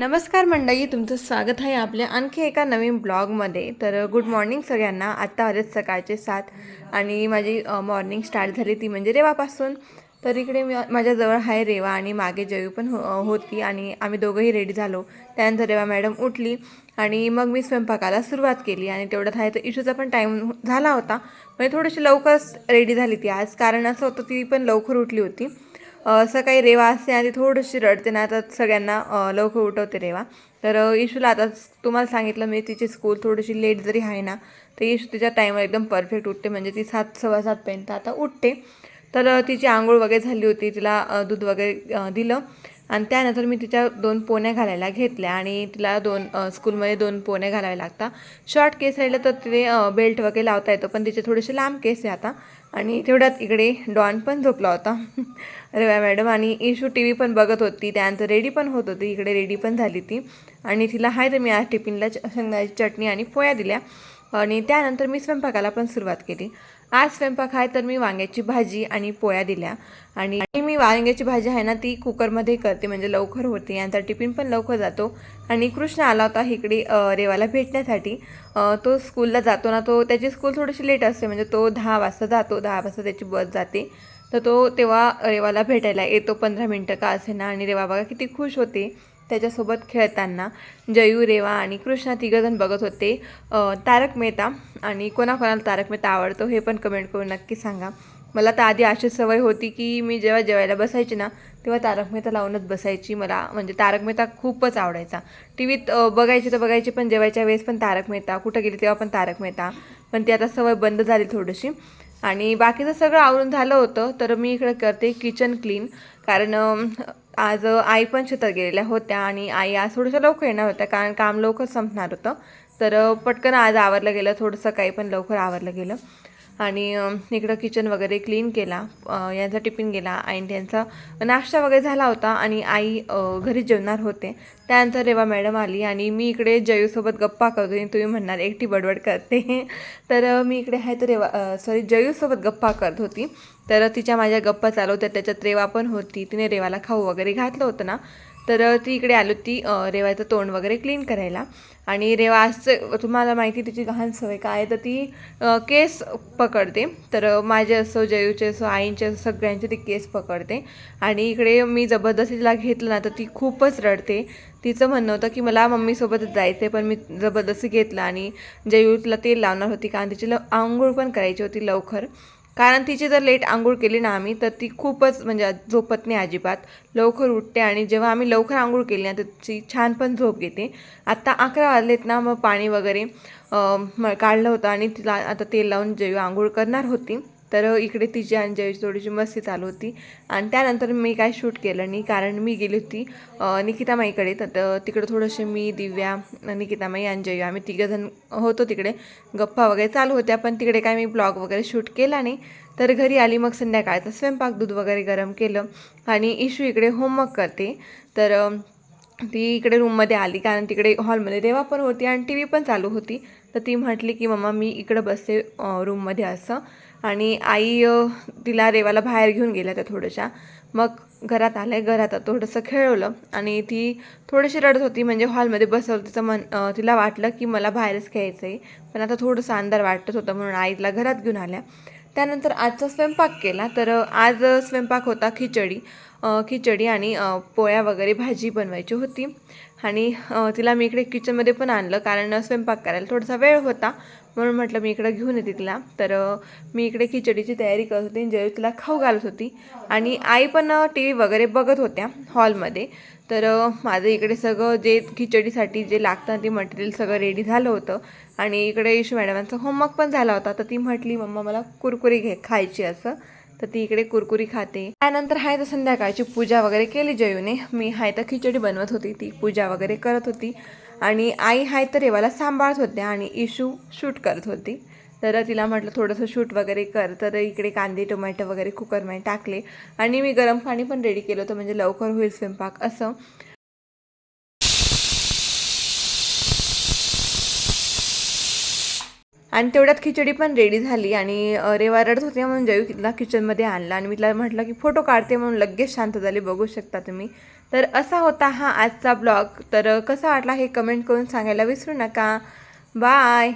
नमस्कार मंडळी तुमचं स्वागत आहे आपल्या आणखी एका नवीन ब्लॉगमध्ये. तर गुड मॉर्निंग सगळ्यांना. आत्ता आलेच सकाळचे सात आणि माझी मॉर्निंग स्टार्ट झाली ती म्हणजे रेवापासून. तर इकडे मी माझ्याजवळ आहे रेवा आणि मागे जयू पण हो होती आणि आम्ही दोघंही रेडी झालो. त्यानंतर रेवा मॅडम उठली आणि मग मी स्वयंपाकाला सुरुवात केली आणि तेवढ्यात आहे तर इशूचा पण टाईम झाला होता. म्हणजे थोडीशी लवकरच रेडी झाली ती आज. कारण असं होतं ती पण लवकर उठली होती. सकाळी रेवा असते आणि ती थोडीशी रडते ना आता सगळ्यांना लवकर उठवते रेवा. तर इशूला आता तुम्हाला सांगितलं मी तिची स्कूल थोडीशी लेट जरी आहे ना तर इशू तिच्या टाईमवर एकदम परफेक्ट उठते. म्हणजे ती सात सव्वा सातपर्यंत आता उठते. तर तिची आंघोळ वगैरे झाली होती. तिला दूध वगैरे दिलं. आणि त्यानंतर मी तिच्या दोन पोण्या घालायला घेतल्या. आणि तिला दोन स्कूलमध्ये दोन पोण्या घालावे लागतात. शॉर्ट केस राहिलं तर तिने बेल्ट वगैरे लावता येतं पण तिचे थोडेसे लांब केस आहे आता. आणि तेवढ्यात इकडे डॉन पण झोपला होता. रव्या मॅडम. आणि इशू टी व्ही पण बघत होती. त्यानंतर रेडी पण होत होती. इकडे रेडी पण झाली ती. आणि तिला हाय तर मी आज टिफिनला च- चटणी आणि पोळ्या दिल्या. आणि त्यानंतर मी स्वयंपाकाला पण सुरुवात केली. आज स्वयंपाक आहे तर मी वांग्याची भाजी आणि पोळ्या दिल्या. आणि मी वांग्याची भाजी आहे ना ती कुकरमध्ये करते म्हणजे लवकर होते यांचा टिफिन पण लवकर जातो. आणि कृष्ण आला होता इकडे रेवाला भेटण्यासाठी. तो स्कूलला जातो ना तो त्याची स्कूल थोडीशी लेट असते म्हणजे तो दहा वाजता जातो दहा वाजता त्याची बस जाते. तर तो तेव्हा रेवाला भेटायला येतो पंधरा मिनटं का असे ना आणि रेवा बघा किती खुश होते. त्याच्यासोबत खेळताना जयू रेवा आणि कृष्णा तिघंजण बघत होते. तारक मेहता आणि कोणाकोणाला तारक मेहता आवडतो हे पण कमेंट करून नक्की सांगा. मला तर आधी अशी सवय होती की मी जेव्हा जेवायला बसायची ना तेव्हा तारक मेहता लावूनच बसायची मला. म्हणजे तारक मेहता खूपच आवडायचा. टी व्हीत बघायची तर बघायची पण जेवायच्या वेळेस पण तारक मेहता. कुठं गेली तेव्हा पण तारक मेहता. पण ती आता सवय बंद झाली थोडीशी. आणि बाकीचं सगळं आवरून झालं होतं तर मी इकडे करते किचन क्लीन कारण आज आई पण शेतात गेलेल्या होत्या आणि आई आज थोडंसं लवकर येणार होत्या कारण काम लवकर संपणार होतं. तर पटकन आज आवरलं गेलं थोडंसं काही पण लवकर आवरलं गेलं. आणि इकडं किचन वगैरे क्लीन केला. यांचा टिफिन गेला आणि त्यांचा नाश्ता वगैरे झाला होता आणि आई घरी जेवणार होते. त्यानंतर रेवा मॅडम आली आणि मी इकडे जयूसोबत गप्पा करतो आणि तुम्ही म्हणणार एकटी बडबड करते. तर मी इकडे आहे तर रेवा सॉरी जयूसोबत गप्पा करत होती. तर तिच्या माझ्या गप्पा चालू होत्या त्याच्यात रेवा पण होती. तिने रेवाला खाऊ वगैरे घातलं होतं ना. तर ती इकडे आली होती रेवाचं तोंड वगैरे क्लीन करायला. आणि रेवा आज तुम्हाला माहिती तिची लहान सवय काय आहे तर ती केस पकडते. तर माझे असो जयूचे असो आईंचे असो सगळ्यांचे ती केस पकडते. आणि इकडे मी जबरदस्ती तिला घेतलं ना तर ती खूपच रडते. तिचं म्हणणं होतं की मला मम्मीसोबत जायचं आहे पण मी जबरदस्ती घेतलं आणि जयू तिला तेल लावणार होती कारण तिची ल आंघोळ पण करायची होती लवकर. कारण तिची जर लेट आंघोळ केली ना आम्ही तर ती खूपच म्हणजे झोपत नाही अजिबात. लवकर उठते आणि जेव्हा आम्ही लवकर आंघोळ केली ना तर ती छान पण झोप घेते. आत्ता अकरा वाजलेत ना मग पाणी वगैरे काढलं होतं आणि तिला आता तेल लावून जेव्हा आंघोळ करणार होती तर इकडे तिची आणि जयची थोडीशी मस्ती चालू होती. आणि त्यानंतर मी काय शूट केलं नाही कारण मी गेली होती निकितामाईकडे. तर तिकडे थोडंसे मी दिव्या निकितामाई आणि जयू आम्ही तिघंजण होतो तिकडे. गप्पा वगैरे चालू होत्या पण तिकडे काय मी ब्लॉग वगैरे शूट केला नाही. तर घरी आली मग संध्याकाळचं स्वयंपाक दूध वगैरे गरम केलं. आणि इशू इकडे होमवर्क करते. तर ती इकडे रूममध्ये आली कारण तिकडे हॉलमध्ये देवा पण होती आणि टी व्ही पण चालू होती. तर ती म्हटली की मम्मा मी इकडं बसते रूममध्ये असं. आणि आई तिला रेवाला बाहेर घेऊन गेल्या त्या थोड्याशा. मग घरात आल्या घरात थोडंसं खेळवलं आणि ती थोडीशी रडत होती. म्हणजे हॉलमध्ये बसवलं तिचं मन तिला वाटलं की मला बाहेरच खेळायचं आहे पण आता थोडंसं अंधार वाटत होतं म्हणून आई तिला घरात घेऊन आल्या. त्यानंतर आजचा स्वयंपाक केला. तर आज स्वयंपाक होता खिचडी. खिचडी आणि पोळ्या वगैरे भाजी बनवायची होती. आणि तिला मी इकडे किचनमध्ये पण आणलं कारण स्वयंपाक करायला थोडासा वेळ होता. म्हणून म्हटलं मी इकडं घेऊन येते तिला. तर मी इकडे खिचडीची तयारी करत होती. जय तिला खाऊ घालत होती. आणि आई पण टी व्ही वगैरे बघत होत्या हॉलमध्ये. तर माझं इकडे सगळं जे खिचडीसाठी जे लागतं ते मटेरियल सगळं रेडी झालं होतं. आणि इकडे इशू मॅडमांचा होमवर्क पण झाला होता. तर ती म्हटली मम्मा मला कुरकुरी घे खायची असं. तर ती इकडे कुरकुरी खाते. त्यानंतर हाय तर संध्याकाळची पूजा वगैरे केली जयूने. मी हाय तर खिचडी बनवत होती ती पूजा वगैरे करत होती. आणि आई हाय तर रेवाला सांभाळत होत्या आणि इशू शूट करत होती. तर तिला म्हटलं थोडंसं शूट वगैरे कर. तर इकडे कांदे टोमॅटो वगैरे कुकरमध्ये टाकले. आणि मी गरम पाणी पण रेडी केलं होतं म्हणजे लवकर होईल स्वयंपाक असं. आणि तेवढ्यात खिचडी पण रेडी झाली आणि रेवा रडत होती म्हणून जयू तिला किचनमध्ये आणला आणि मी तिला म्हटलं की फोटो काढते म्हणून लगेच शांत झाली बघू शकता तुम्ही. तर असा होता हा आजचा ब्लॉग. तर कसा वाटला हे कमेंट करून सांगायला विसरू नका. बाय